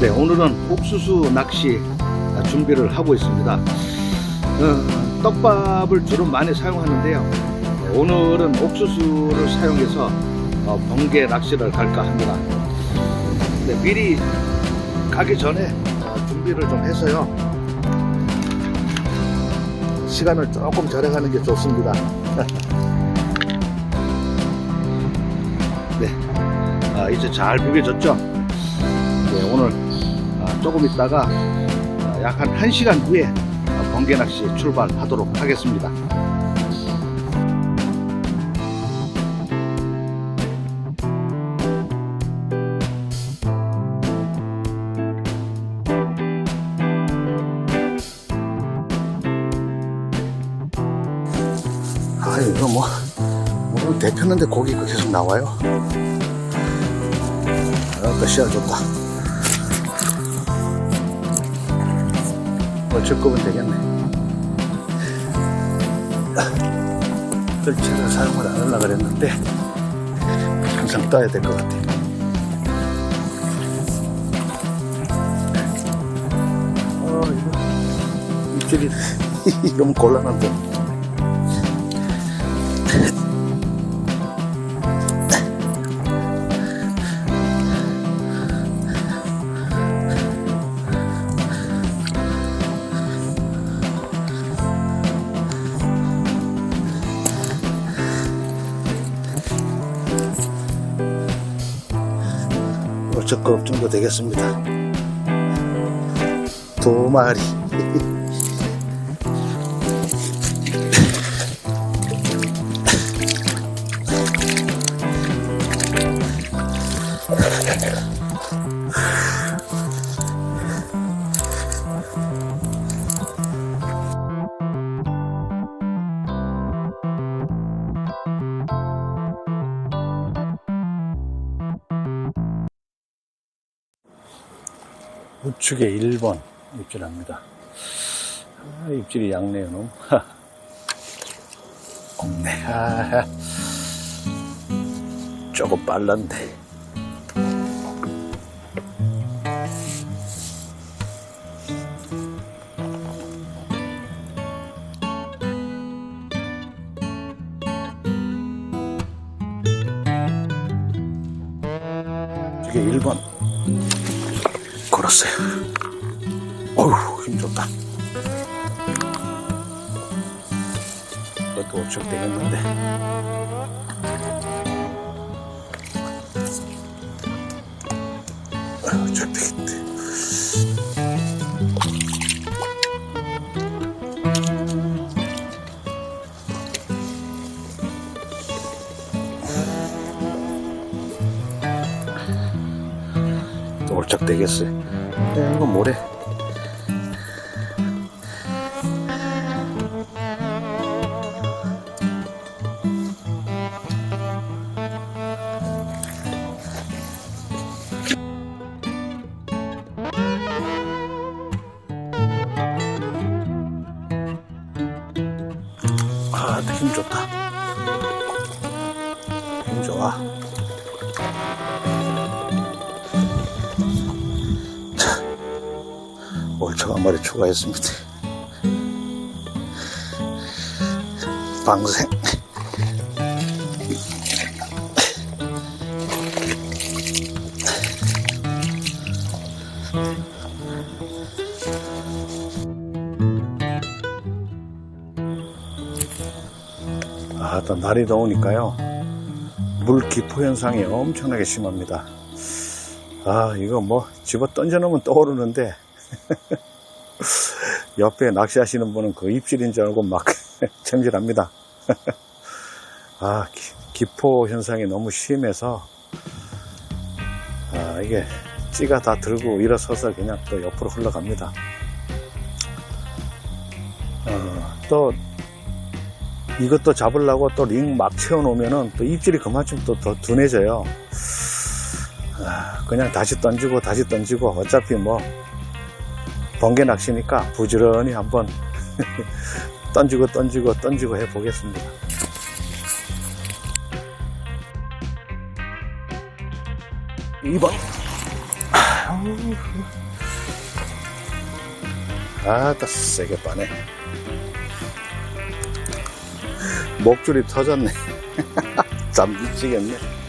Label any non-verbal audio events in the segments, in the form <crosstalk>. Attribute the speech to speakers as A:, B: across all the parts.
A: 네, 오늘은 옥수수 낚시 준비를 하고 있습니다. 어, 떡밥을 주로 많이 사용하는데요. 네, 오늘은 옥수수를 사용해서 어, 번개 낚시를 갈까 합니다. 네, 미리 가기 전에 어, 준비를 좀 해서요. 시간을 조금 절약하는 게 좋습니다. <laughs> 네, 아, 이제 잘 구겨졌죠? 조금 있다가 아, 약한 1시간 후에 아, 번개 낚시 출발하도록 하겠습니다. 아, 이거 뭐, 오늘 데폈는데 고기가 계속 나와요. 아까 씨알 좋다. 얼추 끄면 되겠네. 끌채를 사용을 안 하려고 그랬는데, 항상 떠야 될 것 같아. 어, 이거, 입질이 <laughs> 너무 곤란한데. 어쩌급 정도 되겠습니다. 두 마리. 우측에 1번 입질합니다. 아, 입질이 양네요, 놈. 없네. 아, 조금 빨랐네. 이게 1번 걸었어요. 오척 되겠는데. 오척 되겠대. 또 올짝 되겠어요. 야, 이거 뭐래? 힘 좋다. 힘 좋아. 올초가 한 마리 추가했습니다. 방생. 아, 또 날이 더우니까요. 물 기포 현상이 엄청나게 심합니다. 아, 이거 뭐 집어 던져놓으면 떠오르는데 <laughs> 옆에 낚시하시는 분은 그 입질인 줄 알고 막 <laughs> 정질합니다. <laughs> 아, 기, 기포 현상이 너무 심해서 아, 이게 찌가 다 들고 일어서서 그냥 또 옆으로 흘러갑니다. 어, 또 이것도 잡으려고 또 링 막 채워놓으면은 또 입질이 그만큼 또 더 둔해져요. 아, 그냥 다시 던지고 다시 던지고 어차피 뭐 번개 낚시니까 부지런히 한번 <laughs> 던지고 던지고 던지고 해 보겠습니다. 이번. 아따, 세게 빠네. 목줄이 터졌네. <laughs> 잠 미치겠네.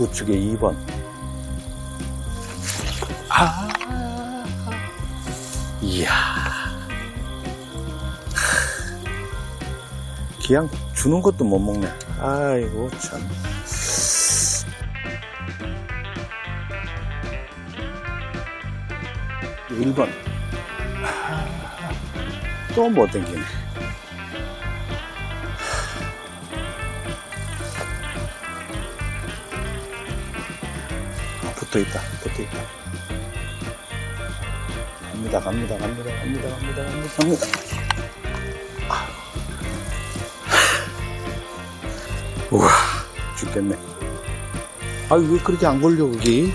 A: 우측에 2번. 아, 이야. 그냥 주는 것도 못 먹네. 아이고, 참. 일번 또 못 땡기네. 붙어 있다, 붙어 있다. 갑니다, 갑니다, 갑니다, 갑니다, 갑니다, 갑니다, 갑니다. 아. <laughs> 우와, 죽겠네. 아, 왜 그렇게 안 걸려, 그게?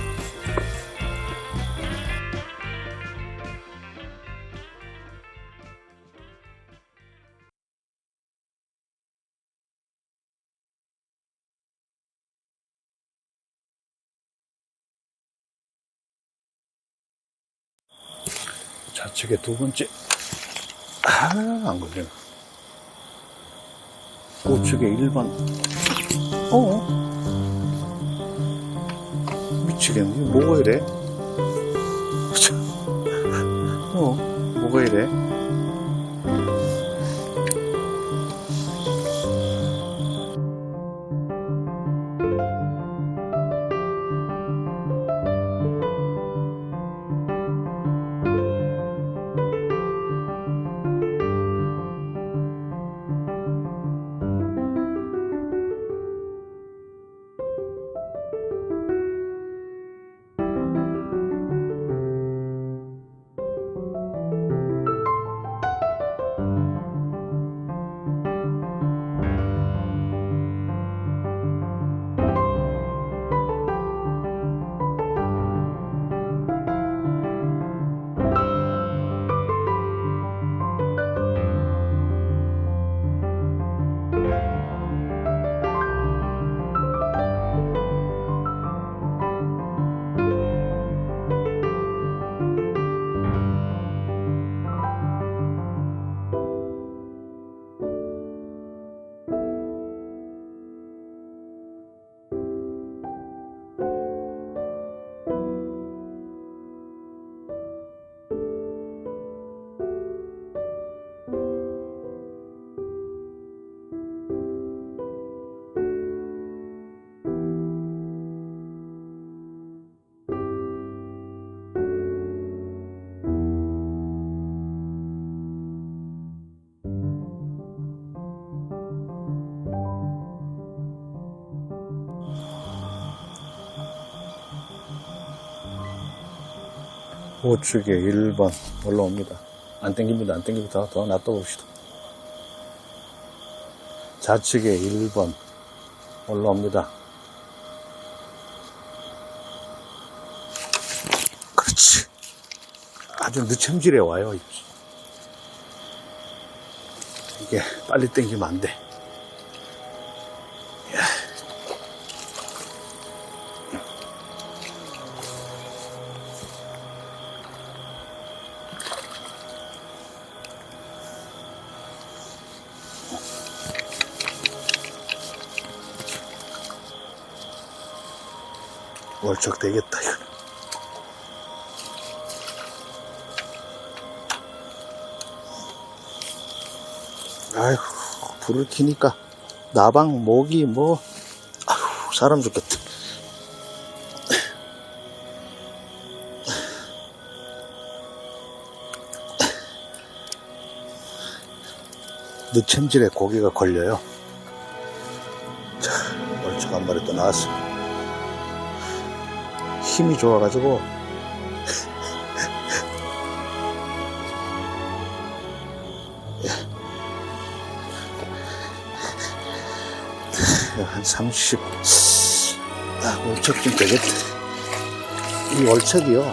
A: 좌측에 두 번째. 아, 안 걸리네. 우측에 1번. 어? 미치겠네. 뭐가 이래? 참. <laughs> 어, 뭐가 이래? 우측에 1번 올라옵니다. 안 땡깁니다. 안 땡깁니다. 더 놔둬봅시다. 좌측에 1번 올라옵니다. 그렇지. 아주 늦참질에 와요. 이게 빨리 땡기면 안 돼. 월척 되겠다, 이거. 아이고, 불을 켜니까 나방, 모기, 뭐, 아휴, 사람 죽겠다. 늦챔질에 고기가 걸려요. 자, 얼척 한 마리 또 나왔어. 힘이 좋아가지고, 한 30, 아, 월척 좀 되겠다. 이 월척이요.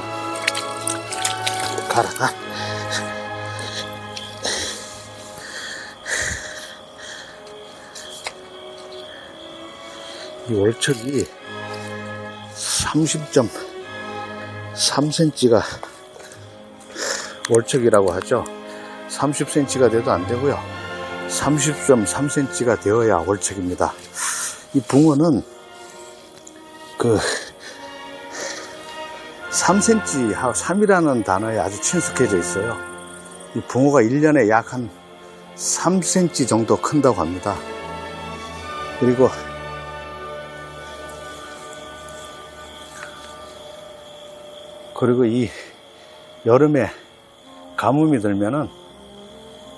A: 가라, 가. 이 월척이 30.3cm가 월척이라고 하죠. 30cm가 돼도 안 되고요. 30.3cm가 되어야 월척입니다. 이 붕어는 그 3cm 하고 3이라는 단어에 아주 친숙해져 있어요. 이 붕어가 1년에 약 한 3cm 정도 큰다고 합니다. 그리고 그리고 이 여름에 가뭄이 들면은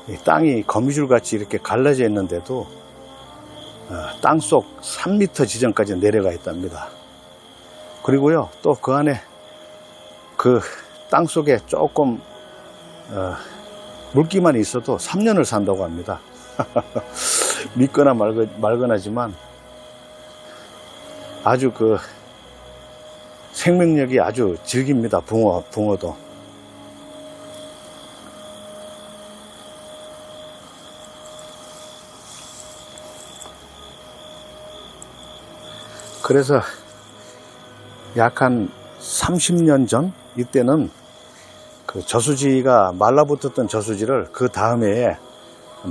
A: 이 땅이 거미줄 같이 이렇게 갈라져 있는데도 땅속 3m 지점까지 내려가 있답니다. 그리고요, 또 그 안에 그 땅 속에 조금 어, 물기만 있어도 3년을 산다고 합니다. <laughs> 믿거나 말거, 말거나지만 아주 그 생명력이 아주 질깁니다. 붕어, 붕어도. 그래서 약 한 30년 전 이때는 그 저수지가 말라붙었던 저수지를 그 다음에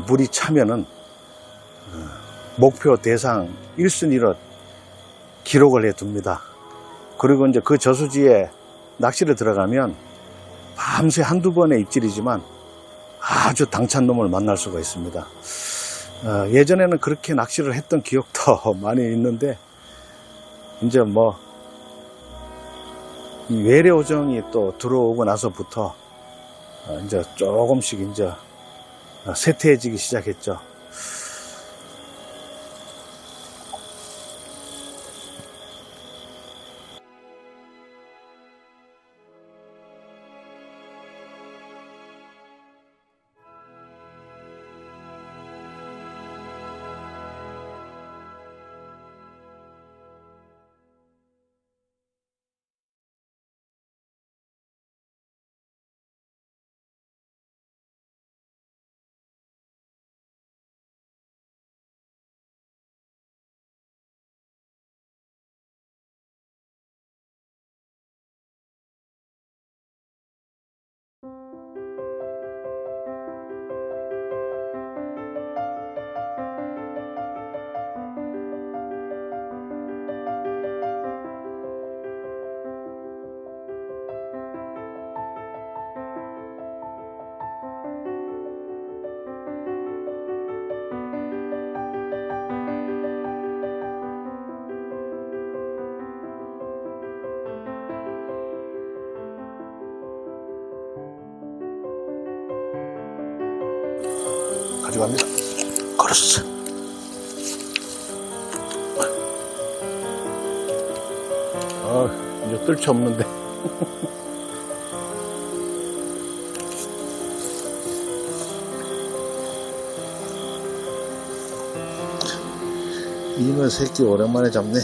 A: 물이 차면은 어, 목표 대상 1순위로 기록을 해 둡니다. 그리고 이제 그 저수지에 낚시를 들어가면 밤새 한두 번의 입질이지만 아주 당찬 놈을 만날 수가 있습니다. 어, 예전에는 그렇게 낚시를 했던 기억도 <laughs> 많이 있는데 이제 뭐, 이 외래오정이 또 들어오고 나서부터, 어, 이제 조금씩 이제 어, 쇠퇴해지기 시작했죠. 가져갑니다. 걸었어. 아, 이제 뜰채 없는데. <laughs> 이놈의 새끼 오랜만에 잡네.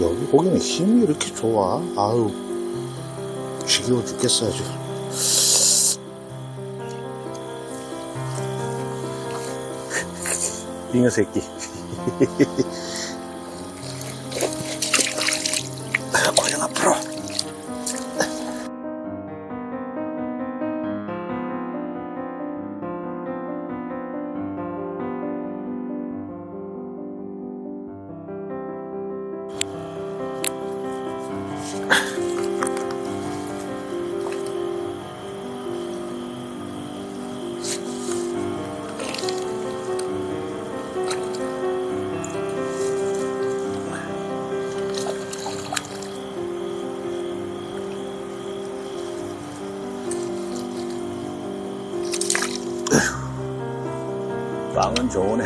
A: 여기 고기는 힘이 이렇게 좋아. 아유, 지겨워 죽겠어, 아주. 잉어 새끼. <laughs> 빵은 좋으네.